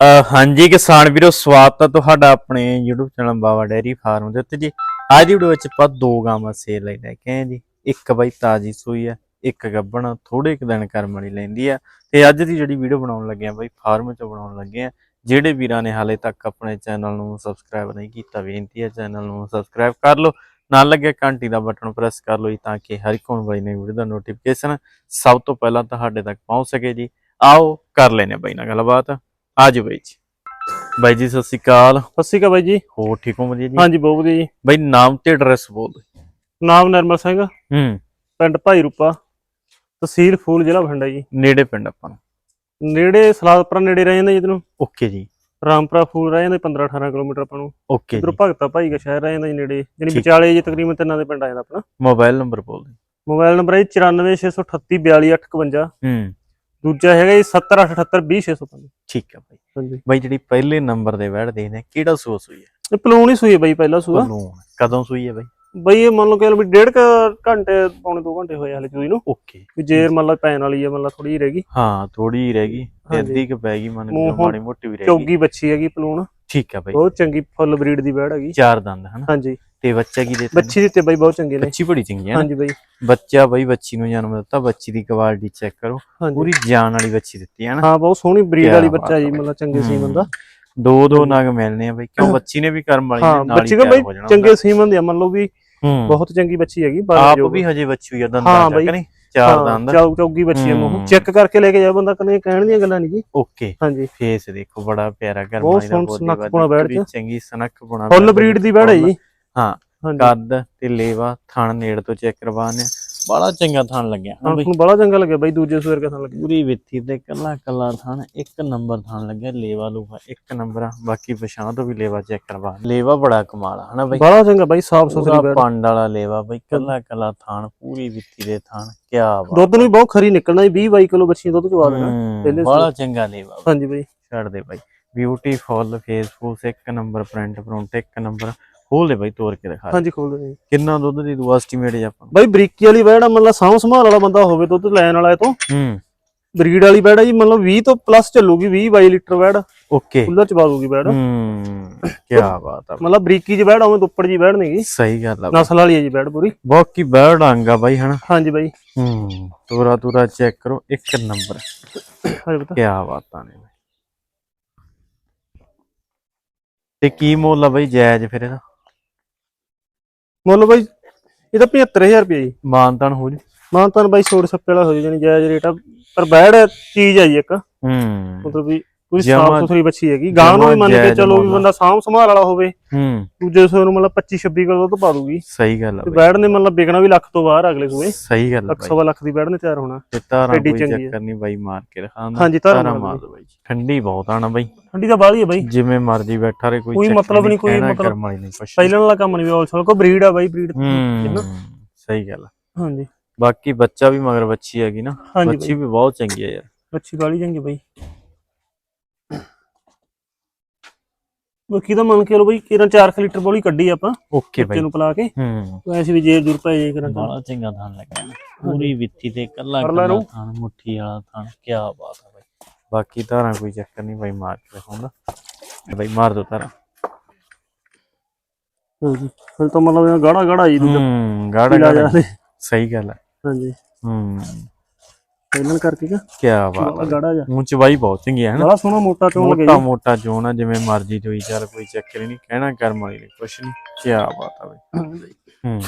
ਹਾਂਜੀ ਕਿਸਾਨ ਵੀਰੋ, ਸਵਾਗਤ ਹੈ ਤੁਹਾਡਾ ਆਪਣੇ YouTube channel Bawa dairy farm ਦੇ ਉੱਤੇ ਜੀ। ਅੱਜ ਦੀ ਵੀਡੀਓ ਵਿੱਚ ਆਪਾਂ ਦੋ ਗਾਵਾਂ ਸੇਲ ਲਈ ਲੈ ਕੇ ਆਏ ਜੀ। ਇੱਕ ਬਾਈ ਤਾਜੀ ਸੂਈ ਹੈ ਇੱਕ ਗੱਬਣ ਥੋੜੇ ਕੁ ਦਿਨ ਕਰਮ ਵਾਲੀ ਲੈਂਦੀ ਆ। ਤੇ ਅੱਜ ਦੀ ਜਿਹੜੀ ਵੀਡੀਓ ਬਣਾਉਣ ਲੱਗੇ ਆ ਬਾਈ, ਫਾਰਮ ਚ ਬਣਾਉਣ ਲੱਗੇ ਆ। ਜਿਹੜੇ ਵੀਰਾਂ ਨੇ ਹਾਲੇ ਤੱਕ ਆਪਣੇ ਚੈਨਲ ਨੂੰ ਸਬਸਕ੍ਰਾਈਬ ਨਹੀਂ ਕੀਤਾ, ਬੇਨਤੀ ਹੈ ਚੈਨਲ ਨੂੰ ਸਬਸਕ੍ਰਾਈਬ ਕਰ ਲਓ। ਨਾਲ ਲੱਗੇ ਘੰਟੀ ਦਾ ਬਟਨ ਪ੍ਰੈਸ ਕਰ ਲਓ ਜੀ, ਤਾਂ ਕਿ ਹਰ ਇੱਕ ਹੋਣ ਵਾਲੀ ਨਵੀਂ ਵੀਡੀਓ ਦਾ ਨੋਟੀਫਿਕੇਸ਼ਨ ਸਭ ਤੋਂ ਪਹਿਲਾਂ ਤੁਹਾਡੇ ਤੱਕ ਪਹੁੰਚ ਸਕੇ ਜੀ। ਆਓ, ਕਰ ਲੈਨੇ ਬਾਈ ਨਾਲ ਗੱਲਬਾਤ। ਆਜੋ ਬਾਈ ਜੀ। ਬਾਈ ਜੀ ਸਤਿ ਸ਼੍ਰੀ ਅਕਾਲ। ਸਤਿ ਸ਼੍ਰੀ ਅਕਾਲ ਬਾਈ ਜੀ। ਹੋਰ ਠੀਕ ਹੋ ਵਧੀਆ ਜੀ? ਹਾਂਜੀ ਬਹੁਤ ਵਧੀਆ ਜੀ। ਬਾਈ ਨਾਮ ਤੇ ਐਡਰੈਸ ਬੋਲ ਦਿਓ। ਨਾਮ ਨਰਮਲ ਸਿੰਘ ਹੂੰ। ਪਿੰਡ ਭਾਈ ਰੂਪਾ ਤਹਿਸੀਲ ਫੂਲ ਜ਼ਿਲ੍ਹਾ ਬਠਿੰਡਾ ਜੀ। ਨੇੜੇ ਪਿੰਡ ਆਪਾਂ ਨੂੰ। ਨੇੜੇ ਸਲਾਦਪੁਰਾ ਨੇੜੇ ਰਹਿ ਜਾਂਦਾ ਜੀ ਨੂੰ ਓਕੇ ਜੀ। ਰਾਮਪੁਰਾ ਫੂਲ ਰਹਿ ਜਾਂਦਾ 15 18 ਕਿਲੋਮੀਟਰ ਆਪਾਂ ਨੂੰ। ਓਕੇ ਇਧਰੋਂ ਜੀ। ਭਗਤਾ ਭਾਈ ਦਾ ਸ਼ਹਿਰ ਰਹਿ ਜਾਂਦਾ ਜੀ ਨੇੜੇ। ਠੀਕ। ਵਿਚਾਲੇ ਜੀ ਤਕਰੀਬਨ ਤਿੰਨਾਂ ਦੇ ਪਿੰਡ ਆ ਜਾਂਦਾ ਆਪਣਾ। ਮੋਬਾਈਲ ਨੰਬਰ ਬੋਲ ਦਿਓ। ਮੋਬਾਈਲ ਨੰਬਰ ਹੈ 9468342851 ਹੂੰ। ਦੂਜਾ ਹੈਗਾ ਜੀ 7078820605 ਠੀਕ ਆ ਬਾਈ। ਹਾਂਜੀ। ਬਾਈ ਜਿਹੜੀ ਪਹਿਲੇ ਨੰਬਰ ਦੇ ਵੜ ਦੇ ਨੇ ਕਿਹੜਾ ਸੋਸ ਹੋਈ ਹੈ? ਇਹ ਪਲੂਣ ਹੀ ਸੂਈ ਹੈ ਬਾਈ ਪਹਿਲਾ ਸੂਆ। ਪਲੂਣ ਕਦੋਂ ਸੂਈ ਹੈ ਬਾਈ? ਬਾਈ ਇਹ ਮੰਨ ਲਓ ਕਿ ਵੀ ਡੇਢ ਘੰਟੇ ਪੌਣੇ 2 ਘੰਟੇ ਹੋਏ ਹਲੇ ਚੂਈ ਨੂੰ। ਓਕੇ। ਵੀ ਜੇਰ ਮੰਨ ਲਓ ਪੈਣ ਵਾਲੀ ਹੈ ਮੰਨ ਲਓ ਥੋੜੀ ਜਿਹੀ ਰਹਿ ਗਈ। ਹਾਂ ਥੋੜੀ ਰਹਿ ਗਈ। ਤੇ। ਅੱਧੀ ਕੁ ਪੈ ਗਈ ਮੰਨ ਚਲੋ ਮਾੜੀ ਮੋਟੀ ਵੀ ਰਹਿ ਗਈ। ਚੌਗੀ ਬੱਚੀ ਹੈਗੀ ਪਲੂਣ ਠੀਕ ਆ ਬਾਈ। ਬਹੁਤ ਚੰਗੀ ਫੁੱਲ ਬਰੀਡ ਦੀ ਬੈੜ ਹੈਗੀ। ਚਾਰ ਦੰਦ ਹਨਾ? ਹਾਂਜੀ। ਤੇ ਬੱਚਾ ਕੀ ਦੇ ਬੱਚੀ ਦਿੱਤੇ ਬਾਈ ਬਹੁਤ ਚੰਗੇ ਨੇ। ਬੱਚੀ ਬੜੀ ਚੰਗੀ ਹੈ ਹਾਂਜੀ ਬਾਈ। ਬੱਚਾ ਬਾਈ ਬੱਚੀ ਨੂੰ ਜਨਮ ਦਿੱਤਾ ਬੱਚੀ ਦੀ ਕੁਆਲਿਟੀ ਚੈੱਕ ਕਰੋ। ਪੂਰੀ ਜਾਨ ਵਾਲੀ ਬੱਚੀ ਦਿੱਤੀ ਹੈ ਨਾ। ਹਾਂ ਬਹੁਤ ਸੋਹਣੀ ਬਰੀਡ ਵਾਲੀ ਬੱਚਾ ਜੀ ਆ। ਮਤਲਬ ਚੰਗੇ ਸੀ ਹੂੰ। ਬੰਦਾ ਦੋ ਦੋ ਨਗ ਮਿਲਨੇ ਆ ਬਾਈ ਕਿਉਂ ਬੱਚੀ ਨੇ ਵੀ ਕਰਮ ਵਾਲੀ ਨਾਲ ਹੀ ਬੱਚੀ ਦਾ ਬਾਈ ਚੰਗੇ ਸੀਮਨ ਦੀ ਆ, ਮੰਨ ਲਓ ਵੀ ਬਹੁਤ ਚੰਗੀ ਬੱਚੀ ਹੈਗੀ ਆਪ। ਵੀ ਹਜੇ ਬੱਚੀ ਹੋਈ ਆ ਹਾਂ ਦੰਦਾਂ। ਚੱਕ ਨਹੀਂ? ਚਾਰ ਦੰਦ। ਚੌ- ਚੌਗੀ ਬੱਚੀ ਹੂੰ। ਮੂੰਹ। ਚੈੱਕ ਕਰਕੇ ਲੈ ਕੇ ਜਾ ਬੰਦਾ ਕਦੇ ਕਹਿਣ ਦੀਆਂ ਗੱਲਾਂ ਨਹੀਂ ਜੀ। ਓਕੇ। ਹਾਂਜੀ। ਫੇਸ ਦੇਖੋ ਬੜਾ ਪਿਆਰਾ ਕਰਮ ਬਹੁਤ ਵਾਲੀ ਦਾ ਬੋਦੀ ਸੁਨੱਖ ਪੁਣਾ ਬੈਠ। ਚੰਗੀ ਸਨਕ ਪੁਣਾ ਫੁੱਲ ਬੈਠ ਬਰੀਡ ਦੀ ਬੈੜ ਹੈ ਜੀ। ਹਾਂ। ਕੱਦ ਤੇ ਲੇਵਾ ਥਣ ਨੇੜ ਤੋਂ ਚੈੱਕ ਕਰਵਾਣੇ ਬੜਾ ਚੰਗਾ ਥਣ ਲੱਗਿਆ। ਹਾਂ ਬਈ ਤੁਹਾਨੂੰ ਬੜਾ ਚੰਗਾ ਲੱਗਿਆ ਬਾਈ ਦੂਜੇ ਸਵੇਰ ਕਿਥਾਂ ਲੱਗਿਆ। ਪੂਰੀ ਵਿੱਥੀ ਤੇ ਕੱਲਾ ਕੱਲਾ ਥਣ ਇੱਕ ਨੰਬਰ ਥਣ ਲੱਗਿਆ ਲੇਵਾ ਲੂਹਾ ਇੱਕ ਨੰਬਰ ਆ। ਬਾਕੀ ਪਛਾਣ ਤੋਂ ਵੀ ਲੇਵਾ ਚੈੱਕ ਕਰਵਾ ਲੇਵਾ ਬੜਾ ਕਮਾਲ ਆ ਹਨਾ ਬਈ? ਬੜਾ ਚੰਗਾ ਬਾਈ ਸਾਫ਼ ਸੁਥਰੀ ਪੰਡ ਵਾਲਾ ਲੇਵਾ ਬਈ ਕੱਲਾ ਕੱਲਾ ਥਣ ਪੂਰੀ ਵਿੱਥੀ ਦੇ ਥਣ ਕਿਆ ਬਾਤ। ਦੁੱਧ ਨੂੰ ਬਹੁਤ ਖਰੀ ਨਿਕਲਣਾ ਜੀ 20 22 ਕਿਲੋ ਬੱਚੀ ਦੁੱਧ ਚਵਾ ਦੇਣਾ। ਬੜਾ ਚੰਗਾ ਲੇਵਾ ਬਈ। ਹਾਂਜੀ ਬਾਈ। ਛੱਡ ਦੇ ਬਾਈ। ਬਿਊਟੀਫੁਲ ਫੇਸ ਫੂਸ ਇੱਕ ਨੰਬਰ ਪ੍ਰਿੰਟ ਪ੍ਰਿੰਟ ਇੱਕ ਨੰਬਰ। ਖੋਲ ਦੇ ਬਾਈ ਤੋੜ ਕੇ ਦਿਖਾ ਹਾਂਜੀ ਖੋਲ ਦੇ ਜੀ ਕਿੰਨਾ ਦੁੱਧ ਦੀ ਤੂੰ ਐਸਟੀਮੇਟ ਜਾਂ ਆਪਾਂ ਬਾਈ ਬਰੀਕੀ ਵਾਲੀ ਬੈੜ ਮਤਲਬ ਸਾਂਭ ਸੰਭਾਲ ਵਾਲਾ ਬੰਦਾ ਹੋਵੇ ਦੁੱਧ ਲੈਣ ਵਾਲਾ ਇਹ ਤੋਂ। ਹੂੰ। ਬਰੀਡ ਵਾਲੀ ਬੈੜ ਜੀ ਮਤਲਬ 20 ਤੋਂ ਪਲੱਸ ਚੱਲੂਗੀ 20 22 ਲੀਟਰ ਬੈੜ। ਓਕੇ। ਖੁੱਲਾ ਚਵਾ ਦੂਗੀ ਬੈੜ। ਹੂੰ ਕੀ ਬਾਤ ਆ। ਮਤਲਬ ਬਰੀਕੀ ਚ ਬੈੜ ਆਵੇਂ ਦੁੱਪੜ ਜੀ ਬੈੜ ਨਹੀਂਗੀ ਸਹੀ ਗੱਲ ਆ। ਨਸਲ ਵਾਲੀ ਹੈ ਜੀ ਬੈੜ ਪੂਰੀ। ਬਾਕੀ ਬਰਡ ਆਂਗਾ ਬਾਈ ਹਨਾ? ਹਾਂਜੀ ਬਾਈ। ਹੂੰ ਤੋਰਾ ਤੋਰਾ ਚੈੱਕ ਕਰੋ ਇੱਕ ਨੰਬਰ। ਹਾਂਜੀ ਬਤਾ ਕੀ ਬਾਤਾਂ ਨੇ। ਤੇ ਕੀ ਮੁੱਲ ਆ ਬਾਈ ਜਾਇਜ਼ ਫਿਰ ਇਹਦਾ? ਮੁੱਲ ਬਾਈ ਇਹਦਾ 75000 ਰੁਪਏ ਜੀ। ਮਾਨਤਾਨ ਹੋ ਜੀ। ਮਾਨਤਾਨ ਬਾਈ ਛੋੜ ਸੱਪੇ ਵਾਲਾ ਹੋ ਜਾਣੀ ਜਾਇਜ਼ ਰੇਟ ਆ। ਪਰ ਬੈੜ ਚੀਜ਼ ਜੀ ਇੱਕ। ਹੂੰ। ਮਤਲਬ ਵੀ ਪੂਰੀ ਸਾਫ਼ ਸੁਥਰੀ ਬੱਚੀ ਹੈਗੀ। ਗਾਂ ਨੂੰ ਵੀ ਮੰਨ ਕੇ ਚਲੋ ਵੀ ਆ। ਬੰਦਾ ਸਾਂਭ ਸੰਭਾਲ ਵਾਲਾ ਹੋਵੇ ਹੂੰ। ਦੂਜੇ ਸੂਏ ਨੂੰ ਮਤਲਬ 25 26 ਕਿਲੋ ਦੁੱਧ ਪਾ ਦੂਗੀ। ਸਹੀ ਗੱਲ ਆ ਬੈੜ ਨੇ ਮਤਲਬ ਵਿਕਣਾ ਵੀ ਲੱਖ ਤੋਂ ਬਾਹਰ ਅਗਲੇ ਸੂਏ ਸਹੀ ਗੱਲ ਆ ਲੱਖ ਬਾਈ। ਸਵਾ ਲੱਖ ਦੀ ਬੈੜ ਨੇ ਤਿਆਰ ਹੋਣਾ। ਤੇ ਤਾਰਾਂ ਕੋਈ ਆ। ਚੱਕਰ ਨਹੀਂ ਬਾਈ ਮਾਰ ਕੇ ਰਖਾਂਦਾ ਹਾਂਜੀ, ਤਾਰਾਂ ਮਾਰ ਦੋ ਬਾਈ। ਠੰਡੀ ਬਹੁਤ ਆ ਨਾ ਬਾਈ। ਠੰਡੀ ਤਾਂ ਬਾਹਲੀ ਹੈ ਬਾਈ। ਜਿਵੇਂ ਮਰਜ਼ੀ ਬੈਠਾ ਰੇ ਕੋਈ ਮਤਲਬ ਨਹੀਂ, ਕੋਈ ਮਤਲਬ- ਪਹਿਲਾਂ ਵਾਲਾ ਕੰਮ ਨਹੀਂ ਆਲ ਸੋਲ ਕੋ ਬਰੀਡ ਆ ਬਾਈ ਬਰੀਡ ਸਹੀ ਗੱਲ ਆ। ਹਾਂਜੀ। ਬਾਕੀ ਬੱਚਾ ਵੀ ਮਗਰ ਬੱਚੀ ਹੈਗੀ ਨਾ। ਬੱਚੀ ਵੀ ਬਹੁਤ ਚੰਗੀ ਹੈ ਯਾਰ। ਬੱਚੀ ਬਾਲੀ ਚੰਗੀ ਬਾਈ। ਬਾਕੀ ਤਾਂ ਮੰਨ ਕੇ ਲੋ ਬਾਈ ਕਿਰਨ 4 ਲੀਟਰ ਬੋਲੀ ਕੱਢੀ ਆਪਾਂ ਓਕੇ ਬਾਈ ਨੂੰ ਪਲਾ ਕੇ। ਹੂੰ। ਐਸੀ ਵੀ ਜੇਰ ਜੁਰ ਪੈ ਜੇ ਕਰਾਂ ਬੜਾ ਚੰਗਾ ਥਾਨ ਲੱਗਾ। ਪੂਰੀ ਵਿੱਥੀ ਤੇ ਕੱਲਾ ਕੱਲਾ। ਥਾਨ ਮੁੱਠੀ ਵਾਲਾ ਥਾਨ ਕੀ ਬਾਤ ਆ ਬਾਈ। ਬਾਕੀ ਧਾਰਾਂ ਕੋਈ ਚੱਕਰ ਨਹੀਂ ਬਾਈ ਮਾਰ ਕੇ ਦਿਖਾਉਂਦਾ। ਬਾਈ ਮਾਰ ਦੋ ਧਾਰਾਂ। ਹਾਂਜੀ। ਫਿਰ ਤਾਂ ਮਤਲਬ ਗਾੜਾ ਗਾੜਾ ਜੀ ਦੂਜਾ। ਹੂੰ ਗਾੜਾ ਗਾੜਾ ਸਹੀ ਗੱਲ ਹੈ ਹਾਂਜੀ। ਹੂੰ। ਪਹਿਲਾਂ ਕਰਕੇ ਕਿ ਕੀ ਬਾਤ ਆ ਗਾੜਾ ਜਾ ਮੂੰਹ ਚ ਬਾਈ ਬਹੁਤ ਚੰਗੀ ਹੈ ਨਾ? ਬੜਾ ਸੋਹਣਾ ਮੋਟਾ ਚੋਣ ਮੋਟਾ ਲੱਗਿਆ ਮੋਟਾ ਜੋਨ ਆ ਜਿਵੇਂ ਮਰਜ਼ੀ ਚੋਈ ਚੱਲ ਕੋਈ ਚੱਕਰ ਹੀ ਨਹੀਂ ਕਹਿਣਾ ਕਰਮ ਵਾਲੀ ਨਹੀਂ ਕੁਛ ਨਹੀਂ ਕੀ ਬਾਤ ਆ ਬਾਈ। ਜੀ ਹੂੰ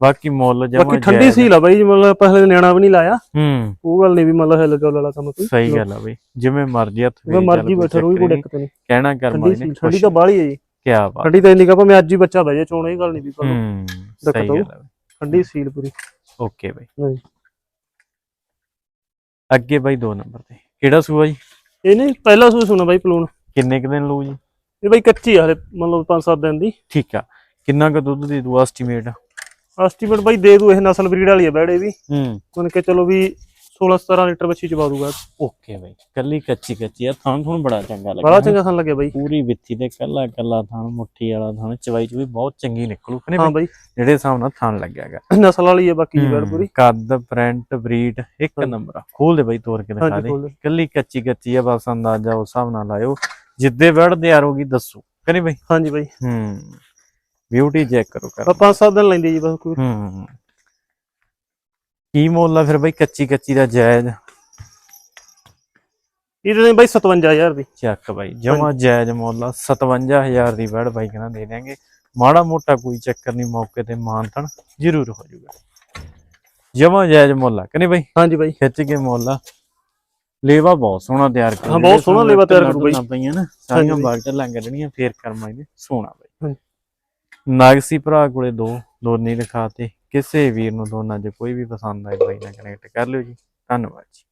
ਬਾਕੀ ਮੁੱਲ ਜਮਾ ਬਾਕੀ ਠੰਡੀ ਸੀ ਲਾ ਬਾਈ ਮਤਲਬ ਪਹਿਲੇ ਨਿਆਣਾ ਵੀ ਨਹੀਂ ਲਾਇਆ। ਹੂੰ। ਉਹ ਗੱਲ ਨਹੀਂ ਵੀ ਮਤਲਬ ਹਿਲ ਵਾਲਾ ਕੰਮ ਕੋਈ। ਸਹੀ ਗੱਲ ਆ ਬਈ ਜਿਵੇਂ ਮਰਜ਼ੀ ਹੱਥ ਜਿਵੇਂ ਮਰਜ਼ੀ ਬੈਠਾ ਚੱਕਰ ਕੋਈ ਹੀ। ਦਿੱਕਤ ਨਹੀਂ। ਕਹਿਣਾ ਕਰਮ ਵਾਲੀ ਨਹੀਂ ਠੰਡੀ ਤਾਂ ਬਾਹਲੀ ਹੈ ਜੀ। ਕੀ ਬਾਤ। ਠੰਡੀ ਤਾਂ ਇੰਨੀ ਕਾ ਭਾਵੇਂ ਅੱਜ ਹੀ ਬੱਚਾ ਬਹਿ ਜਾਏ ਚੋਣ ਇਹ ਗੱਲ ਨਹੀਂ ਵੀ ਪਰ ਹੂੰ ਸਹੀ। ਗੱਲ ਆ। ਠੰਡੀ ਸੀਲ ਪੂਰੀ। ਓਕੇ ਬਾਈ। ਅੱਗੇ ਬਾਈ ਦੋ ਨੰਬਰ ਤੇ। ਕਿਹੜਾ ਸੂਆ ਜੀ? ਇਹ ਨਹੀਂ ਪਹਿਲਾ ਸੂਈ ਸੁਣਾ ਬਾਈ ਪਲੂਣ। ਕਿੰਨੇ ਕੁ ਦਿਨ ਲਊ ਜੀ? ਇਹ ਬਾਈ ਕੱਚੀ ਆ ਹਲੇ ਮਤਲਬ 5-7 ਦਿਨ ਦੀ। ਠੀਕ ਆ। ਕਿੰਨਾ ਕੁ ਦੁੱਧ ਦੇ ਦੂ ਐਸਟੀਮੇਟ ਐਸਟੀਮੇਟ ਬਾਈ ਦੇ ਦੂ ਇਹ ਨਸਲ ਬਰੀਡ ਵਾਲੀ ਆ ਬੈੜੇ ਵੀ ਹੂੰ। ਮੰਨ ਕੇ ਚਲੋ ਵੀ 16 17 ਲੀਟਰ ਬੱਚੀ ਚਵਾ ਦੂਗਾ। ਓਕੇ ਬਾਈ ਕੱਲੀ ਕੱਚੀ ਕੱਚੀ ਆ ਥਾਂ ਤੁਹਾਨੂੰ ਬੜਾ ਚੰਗਾ ਲੱਗਾ ਬੜਾ ਚੰਗਾ ਸਾਨੂੰ ਲੱਗਿਆ ਬਾਈ। ਪੂਰੀ ਵਿੱਥੀ ਤੇ ਕੱਲਾ ਕੱਲਾ ਥਾਂ ਮੁੱਠੀ ਵਾਲਾ ਥਾਂ ਚਵਾਈ ਚ ਵੀ ਬਹੁਤ ਚੰਗੀ ਨਿਕਲੂ। ਹਾਂ ਬਾਈ ਜਿਹੜੇ ਹਿਸਾਬ ਨਾਲ ਥਾਂ ਲੱਗਿਆਗਾ। ਨਸਲ ਵਾਲੀ ਹੈ ਬਾਕੀ ਬੈੜ ਪੂਰੀ। ਕੱਦ ਪ੍ਰਿੰਟ ਬਰੀਡ ਇੱਕ। ਨੰਬਰ ਆ। ਖੋਲ ਦੇ ਬਾਈ ਤੋੜ ਕੇ ਦਿਖਾ ਦੇ। ਦੇ। ਕੱਲੀ ਕੱਚੀ ਕੱਚੀ ਆ ਬਸ ਅੰਦਾਜ਼ਾ ਉਸ ਹਿਸਾਬ ਨਾਲ ਲਾਇਓ। ਜਿੱਦੇ ਵੜ ਤਿਆਰ ਹੋਗੀ ਦੱਸੋ। ਕਰੀ ਬਾਈ? ਹਾਂਜੀ ਬਾਈ। ਹੂੰ ਬਿਊਟੀ ਚੈੱਕ ਕਰੋ ਕਰ ਆਪਾਂ ਪੰਜ ਸੱਤ ਦਿਨ ਲੈਂਦੇ ਜੀ ਬਸ ਕੋਈ। ਹੂੰ ਕੀ ਮੁੱਲ ਆ ਫਿਰ ਬਾਈ ਕੱਚੀ ਕੱਚੀ ਦਾ ਜਾਇਜ਼? ਇਹਦੇ ਨੇ ਬਾਈ 57000 ਦੀ। ਚੱਕ ਬਾਈ ਜਮਾ ਜਾਇਜ਼ ਮੁੱਲ ਆ 57000 ਦੀ ਵੜ ਬਾਈ ਕਹਿੰਦਾ ਦੇ ਦਿਆਂਗੇ। ਮਾੜਾ ਮੋਟਾ ਕੋਈ ਚੱਕਰ ਨਹੀਂ ਮੌਕੇ ਤੇ ਮਾਨਤਨ ਜ਼ਰੂਰ ਹੋ ਜਾਊਗਾ। ਜਮਾ ਜਾਇਜ਼ ਮੁੱਲ ਆ ਕਹਿੰਦੇ ਬਾਈ? ਹਾਂਜੀ ਬਾਈ। ਖਿੱਚ ਕੇ ਮੁੱਲ ਆ। ਲੇਵਾ ਬਹੁਤ ਸੋਹਣਾ ਤਿਆਰ ਕਰ ਹਾਂ, ਬਹੁਤ ਸੋਹਣਾ ਲੇਵਾ ਤਿਆਰ ਕਰੂ ਬਾਈ। ਪਈਆਂ ਨਾ ਸਾਰੀਆਂ। ਬਾਗ ਢੱਲਾਂ ਕੱਢਣੀਆਂ ਫੇਰ ਕਰਮਾਂ ਇਹਨੇ ਸੋਹਣਾ ਬਾਈ। ਨਾਗਸੀ ਭਰਾ ਕੋਲੇ ਦੋ ਦੋਨੇ ਦਿਖਾਤੇ। ਕਿਸੇ ਵੀਰ ਨੂੰ ਦੋਨਾਂ 'ਚ ਕੋਈ ਵੀ ਪਸੰਦ ਆਏ ਬਾਈ ਨਾਲ ਕਨੈਕਟ ਕਰ ਲਿਓ ਜੀ। ਧੰਨਵਾਦ ਜੀ।